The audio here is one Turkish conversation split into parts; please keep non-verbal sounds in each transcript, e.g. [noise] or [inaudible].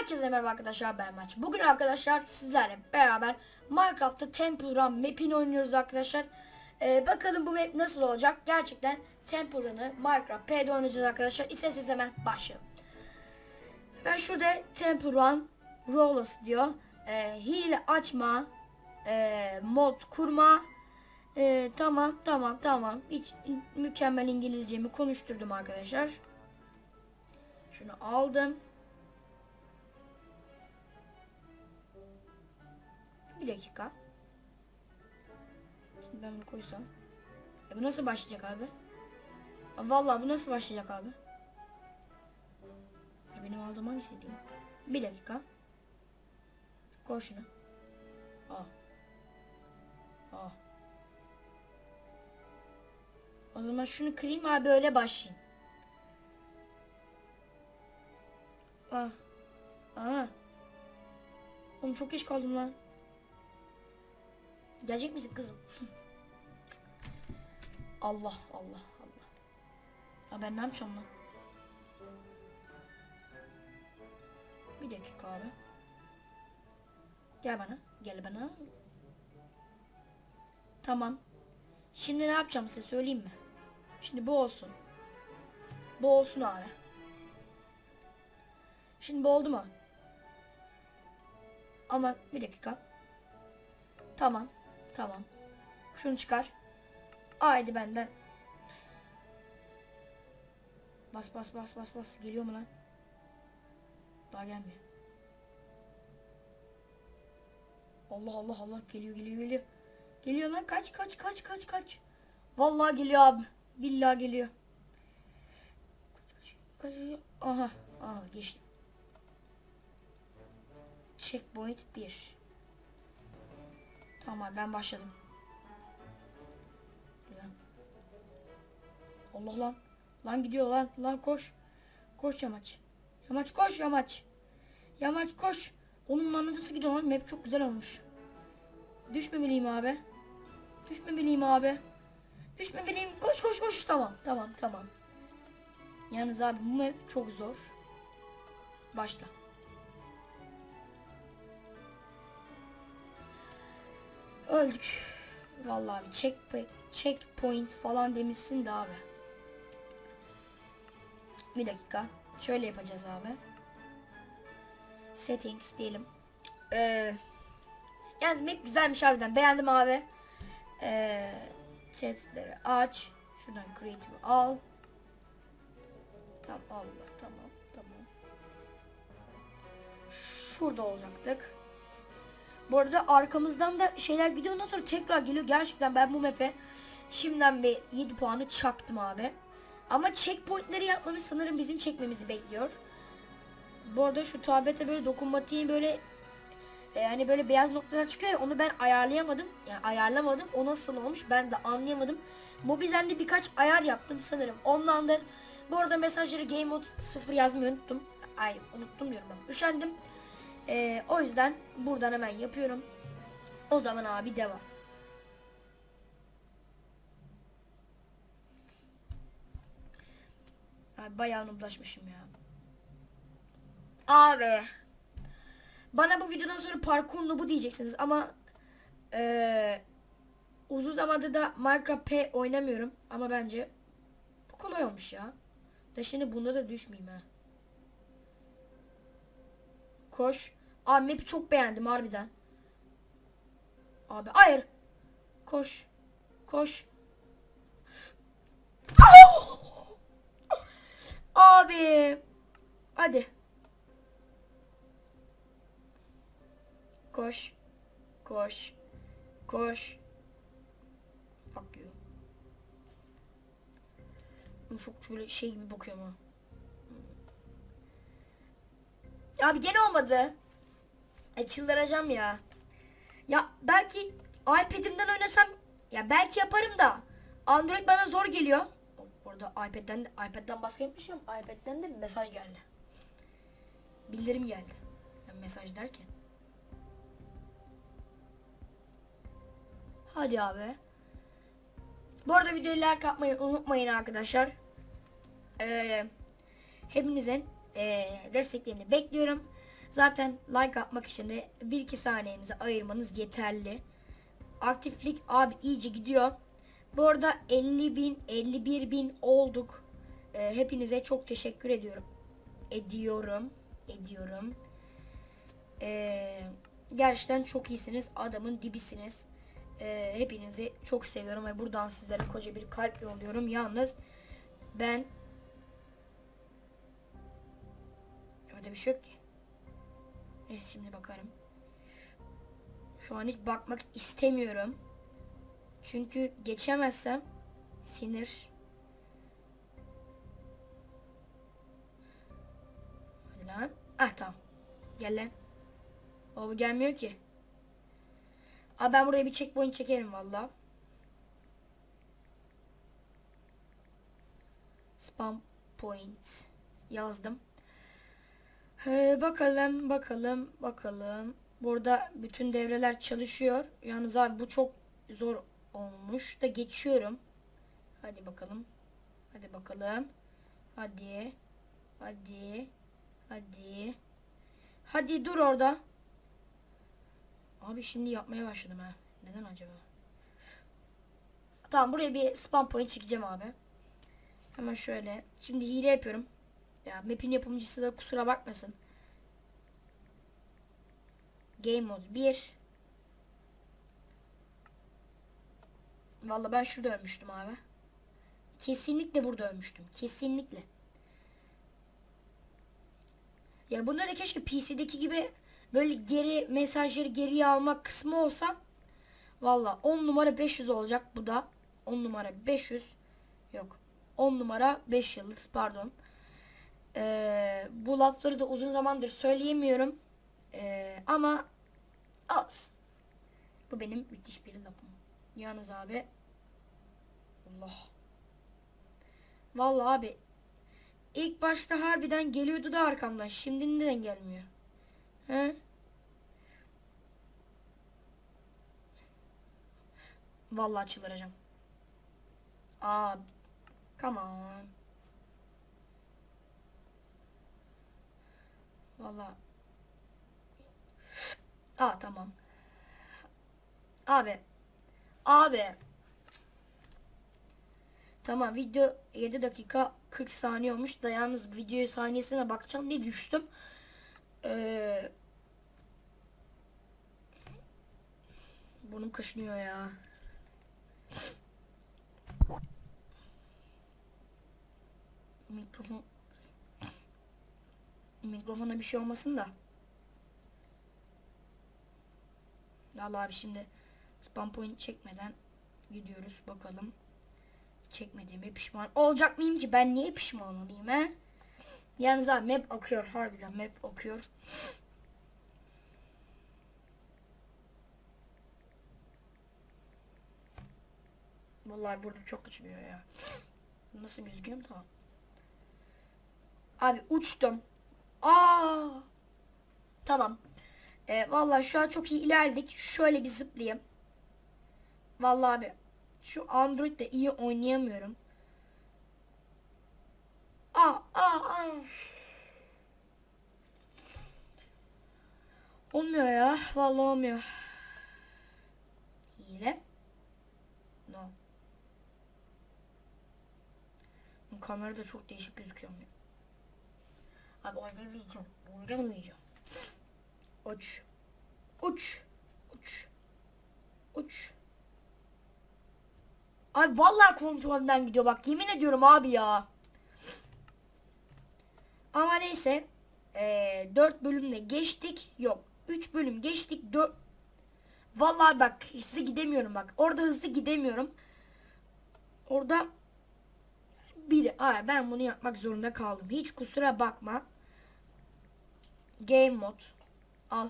Herkese merhaba arkadaşlar ben Maç. Bugün arkadaşlar sizlerle beraber Minecraft'ta Temple Run map'ini oynuyoruz arkadaşlar. Ee, bakalım bu map nasıl olacak? Gerçekten Temple Run'ı Minecraft P'de oynayacağız arkadaşlar. İsterseniz hemen başlayalım. Ben şurada Temple Run Rollers diyor. Ee, hile açma, ee, mod kurma. Ee, tamam tamam tamam. Hiç mükemmel İngilizcemi konuşturdum arkadaşlar. Şunu aldım. Bir dakika. Şimdi ben bunu koysam. E bu nasıl başlayacak abi? Aa, Vallahi bu nasıl başlayacak abi? Dur, Benim aldığım hangisi mi? Bir dakika. Koy şunu. Aa. Aa. O zaman şunu kırayım abi öyle başlayayım. Aa. Aa. Oğlum çok geç kaldım lan. Gelecek misin kızım? Allah Allah Allah. Ya ben ne yapacağım lan? Bir dakika abi. Gel bana. Gel bana. Tamam. Şimdi ne yapacağım size söyleyeyim mi? Şimdi bu olsun. Bu olsun abi. Şimdi bu oldu mu? Ama bir dakika. Tamam. Tamam. Şunu çıkar. Haydi benden. Bas bas bas bas bas. Geliyor mu lan? Daha gelmiyor. Allah Allah Allah geliyor geliyor geliyor. Geliyor lan kaç kaç kaç kaç kaç. Vallahi geliyor abi. Billahi geliyor. Kaç kaç. Aha. Aha geçtim. Checkpoint 1. Tamam abi ben başladım. Allah lan. Lan gidiyor lan. Lan koş. Koş yamaç. Yamaç koş yamaç. Yamaç koş. Onun lan nasıl gidiyor lan? Map çok güzel olmuş. Düşmemeliyim abi. Düşmemeliyim abi. Düşmemeliyim. Koş koş koş. Tamam tamam tamam. Yalnız abi bu map çok zor. Başla. Öldük. Vallahi bir check, checkpoint falan demişsin de abi. Bir dakika. Şöyle yapacağız abi. Settings diyelim. Ee, yalnız map güzelmiş harbiden. Beğendim abi. Ee, chatleri aç. Şuradan creative al. Tamam Allah tamam tamam. Şurada olacaktık. Bu arada arkamızdan da şeyler gidiyor ondan sonra tekrar geliyor. Gerçekten ben bu map'e şimdiden bir 7 puanı çaktım abi. Ama checkpointleri yapmamız sanırım bizim çekmemizi bekliyor. Bu arada şu tablete böyle dokunmatiğin böyle e, hani böyle beyaz noktalar çıkıyor ya onu ben ayarlayamadım. Yani ayarlamadım. O nasıl olmuş ben de anlayamadım. Mobizen'de birkaç ayar yaptım sanırım. Ondandır. Bu arada mesajları Game Mode 0 yazmayı unuttum. Ay unuttum diyorum ben. Üşendim. Ee, o yüzden buradan hemen yapıyorum. O zaman abi devam. Abi bayağı nublaşmışım ya. Abi. Bana bu videodan sonra parkur nubu diyeceksiniz ama ee, uzun zamandır da Minecraft P oynamıyorum ama bence bu kolay olmuş ya. Da şimdi bunda da düşmeyeyim ha. Koş. Abi map'i çok beğendim harbiden. Abi hayır. Koş. Koş. [laughs] Abi. Hadi. Koş. Koş. Koş. Fuck you. Ufuk şöyle şey gibi bakıyorum ha. Abi gene olmadı. E çıldıracağım ya. Ya belki iPad'imden oynasam ya belki yaparım da Android bana zor geliyor. Orada iPad'den de, iPad'den baskı yapmışım. iPad'den de mesaj geldi. Bildirim geldi. Yani mesaj derken. Hadi abi. Bu arada videoyu like atmayı unutmayın arkadaşlar. Ee, hepinizin ee, desteklerini bekliyorum. Zaten like atmak için de 1-2 saniyenizi ayırmanız yeterli. Aktiflik abi iyice gidiyor. Bu arada 50 bin, 51 bin olduk. Ee, hepinize çok teşekkür ediyorum. Ediyorum. Ediyorum. Ee, gerçekten çok iyisiniz. Adamın dibisiniz. Ee, hepinizi çok seviyorum ve buradan sizlere koca bir kalp yolluyorum. Yalnız ben Öyle bir şey yok ki. Neyse şimdi bakarım. Şu an hiç bakmak istemiyorum. Çünkü geçemezsem sinir. Hadi lan. Ah tamam. Gel lan. O bu gelmiyor ki. Abi ben buraya bir checkpoint çekerim valla. Spam point yazdım. Ee, bakalım bakalım bakalım. Burada bütün devreler çalışıyor. Yalnız abi bu çok zor olmuş da geçiyorum. Hadi bakalım. Hadi bakalım. Hadi. Hadi. Hadi. Hadi dur orada. Abi şimdi yapmaya başladım ha. Neden acaba? Tamam buraya bir spam point çekeceğim abi. Hemen şöyle. Şimdi hile yapıyorum. Ya map'in yapımcısı da kusura bakmasın. Game mode 1. Valla ben şurada ölmüştüm abi. Kesinlikle burada ölmüştüm. Kesinlikle. Ya bunları keşke PC'deki gibi böyle geri mesajları geriye almak kısmı olsa valla 10 numara 500 olacak bu da. 10 numara 500 yok. 10 numara 5 yıldız pardon. Ee, bu lafları da uzun zamandır söyleyemiyorum. Ee, ama az. Bu benim müthiş bir lafım. Yalnız abi. Allah. Vallahi abi. İlk başta harbiden geliyordu da arkamdan. Şimdi neden gelmiyor? He? Vallahi çıldıracağım. Abi. Come on. Valla. Aa tamam. Abi. Abi. Tamam video 7 dakika 40 saniye olmuş da yalnız video saniyesine bakacağım diye düştüm. Ee, burnum kaşınıyor ya. Mikrofon mikrofona bir şey olmasın da. Vallahi abi şimdi spam point çekmeden gidiyoruz bakalım. Çekmediğime pişman olacak mıyım ki? Ben niye pişman olayım he? Yalnız abi map akıyor harbiden map akıyor. Vallahi burada çok kaçırıyor ya. Nasıl gözüküyorum tamam. Abi uçtum. Aa. Tamam. Ee, vallahi şu an çok iyi ilerledik. Şöyle bir zıplayayım. Vallahi abi şu Android'de iyi oynayamıyorum. Aa, aa, aa. Olmuyor ya. Vallahi olmuyor. Hile. No. Bu kamerada çok değişik gözüküyor. Abi oynamayacağım. Oynamayacağım. Uç. Uç. Uç. Uç. Abi vallahi kontrolden gidiyor bak yemin ediyorum abi ya. Ama neyse. Ee, 4 bölümle geçtik. Yok. 3 bölüm geçtik. 4 Vallahi bak hızlı gidemiyorum bak. Orada hızlı gidemiyorum. Orada bir ay ben bunu yapmak zorunda kaldım. Hiç kusura bakma. Game mod. Al.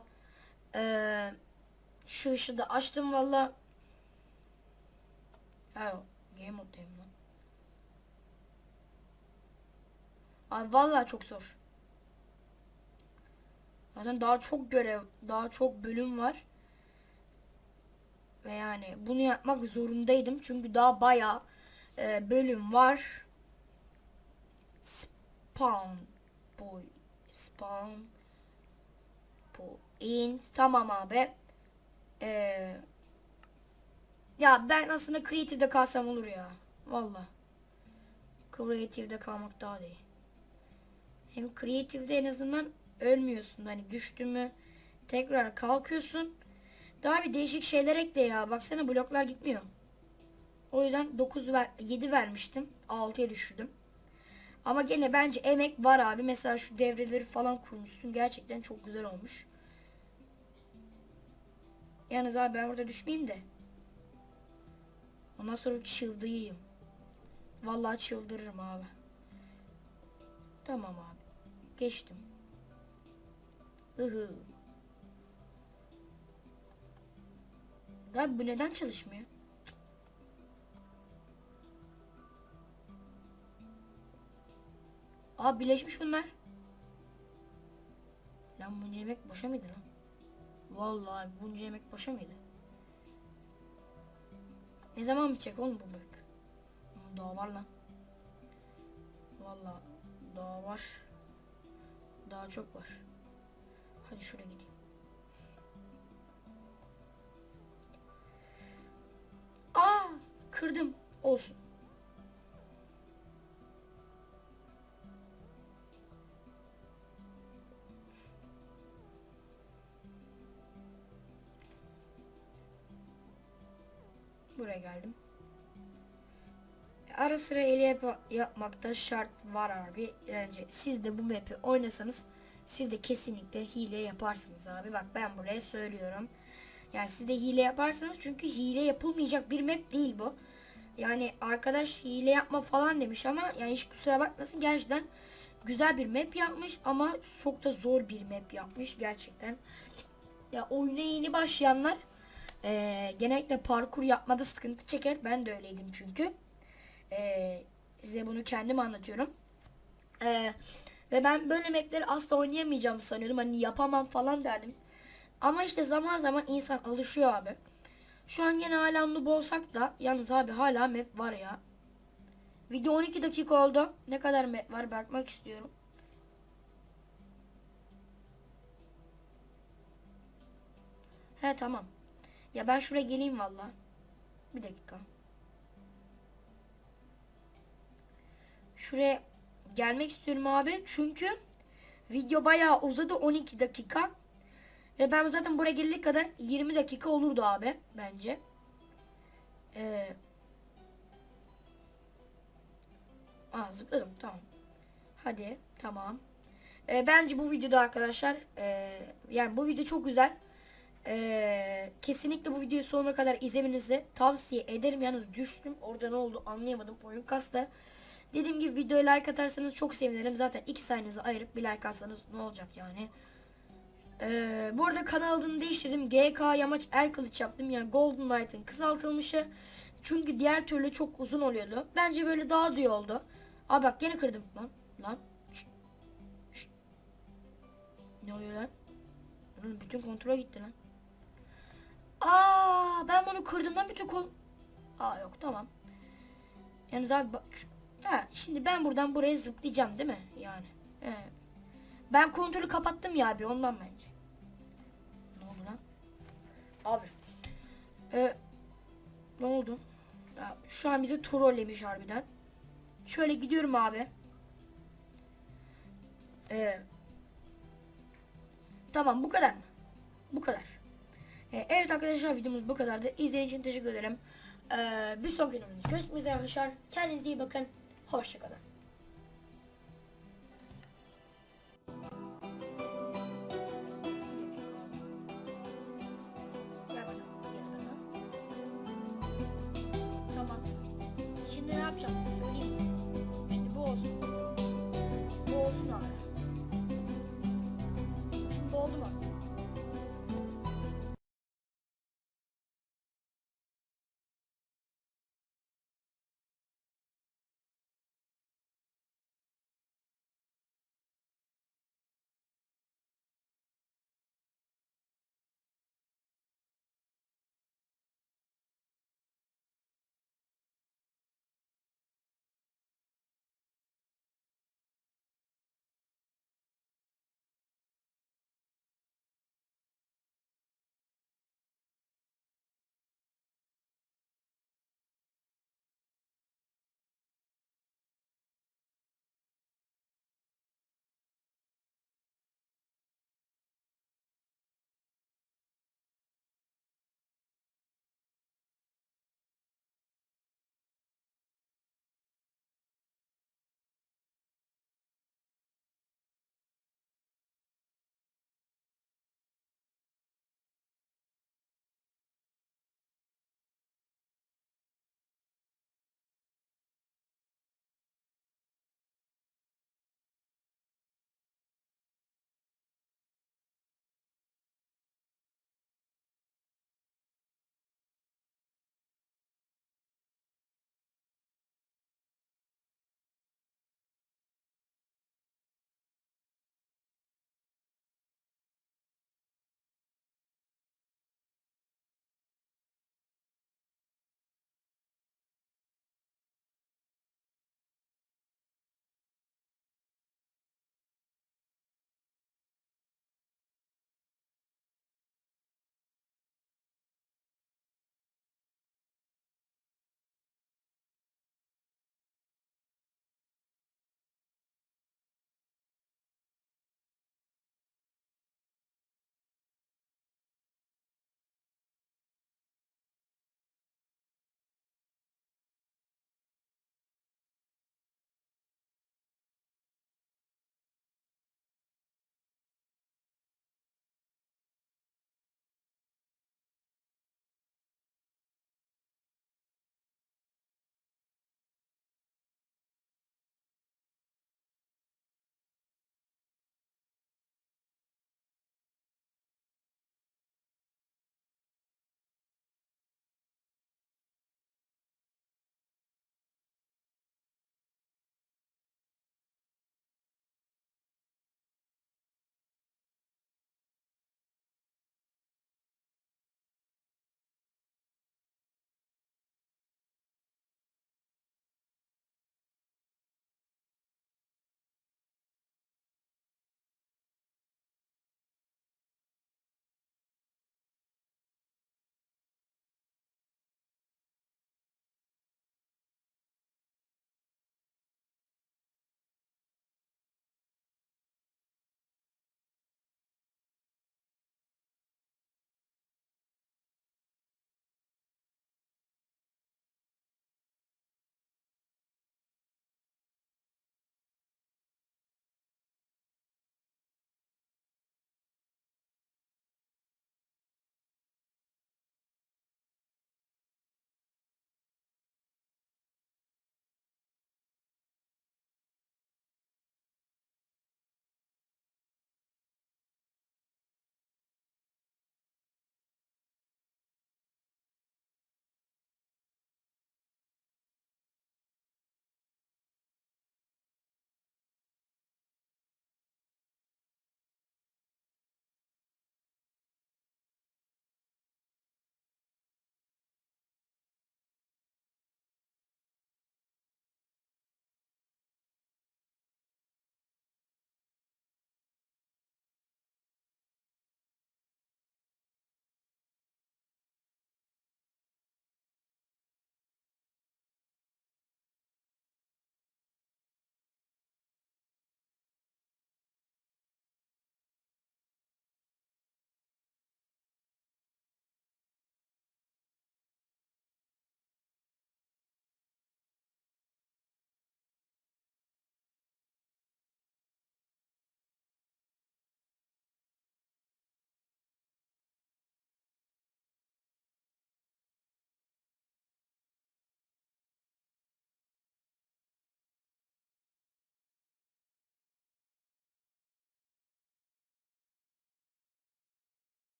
Ee, şu ışığı da açtım valla. Ha, game moddayım lan. Ay vallahi çok zor. Zaten daha çok görev, daha çok bölüm var. Ve yani bunu yapmak zorundaydım. Çünkü daha bayağı e, bölüm var. Spawn boy. Spawn in. Tamam abi. Ee, ya ben aslında creative'de kalsam olur ya. Valla. Creative'de kalmak daha iyi. Hem creative'de en azından ölmüyorsun. Hani düştün mü tekrar kalkıyorsun. Daha bir değişik şeyler ekle ya. Baksana bloklar gitmiyor. O yüzden 9 ver 7 vermiştim. 6'ya düşürdüm. Ama gene bence emek var abi. Mesela şu devreleri falan kurmuşsun. Gerçekten çok güzel olmuş. Yalnız abi ben burada düşmeyeyim de. Ondan sonra çıldırayım. Vallahi çıldırırım abi. Tamam abi. Geçtim. Hıhı. Abi bu neden çalışmıyor? Aa birleşmiş bunlar. Lan bunca yemek boşa mıydı lan? Vallahi bunca yemek boşa mıydı? Ne zaman bitecek oğlum bu bölüm? Ama Daha var lan. Vallahi daha var. Daha çok var. Hadi şuraya gideyim. Aa, kırdım. Olsun. Buraya geldim. Ara sıra eli yap yapmakta şart var abi. Bence siz de bu map'i oynasanız siz de kesinlikle hile yaparsınız abi. Bak ben buraya söylüyorum. Yani siz de hile yaparsınız çünkü hile yapılmayacak bir map değil bu. Yani arkadaş hile yapma falan demiş ama yani hiç kusura bakmasın gerçekten güzel bir map yapmış ama çok da zor bir map yapmış gerçekten. Ya oyuna yeni başlayanlar eee, genellikle parkur yapmada sıkıntı çeker. Ben de öyleydim çünkü. Eee, size bunu kendim anlatıyorum. Eee, ve ben böyle mapleri asla oynayamayacağımı sanıyordum. Hani yapamam falan derdim. Ama işte zaman zaman insan alışıyor abi. Şu an yine hala noob olsak da yalnız abi hala map var ya. Video 12 dakika oldu. Ne kadar map var bakmak istiyorum. He tamam. Ya ben şuraya geleyim valla. Bir dakika. Şuraya gelmek istiyorum abi. Çünkü video bayağı uzadı 12 dakika. Ve ben zaten buraya gelene kadar 20 dakika olurdu abi bence. Ee, Aa zıpladım tamam. Hadi tamam. Ee, bence bu videoda arkadaşlar e, yani bu video çok güzel. Ee, kesinlikle bu videoyu sonuna kadar izlemenizi tavsiye ederim. Yalnız düştüm. Orada ne oldu anlayamadım. Oyun kastı. Dediğim gibi videoya like atarsanız çok sevinirim. Zaten iki saniyenizi ayırıp bir like atsanız ne olacak yani. Ee, bu arada kanal adını değiştirdim. GK Yamaç Erkılıç yaptım. Yani Golden Knight'ın kısaltılmışı. Çünkü diğer türlü çok uzun oluyordu. Bence böyle daha iyi oldu. Aa bak gene kırdım. Lan lan. Şşt. Şşt. Ne oluyor? Lan bütün kontrol gitti lan. Bunu kırdım lan bütün kol. Aa yok tamam. Yalnız abi bak. Ha, şimdi ben buradan buraya zıplayacağım değil mi? Yani. Evet. Ben kontrolü kapattım ya abi ondan bence. Ne oldu lan? Abi. Ee, ne oldu? Ya, şu an bizi trollemiş harbiden. Şöyle gidiyorum abi. Ee, tamam bu kadar mı? Bu kadar. Ee, evet arkadaşlar videomuz bu kadardı. İzlediğiniz için teşekkür ederim. Ee, bir sonraki videomuzda görüşmek üzere arkadaşlar. Kendinize iyi bakın. Hoşçakalın.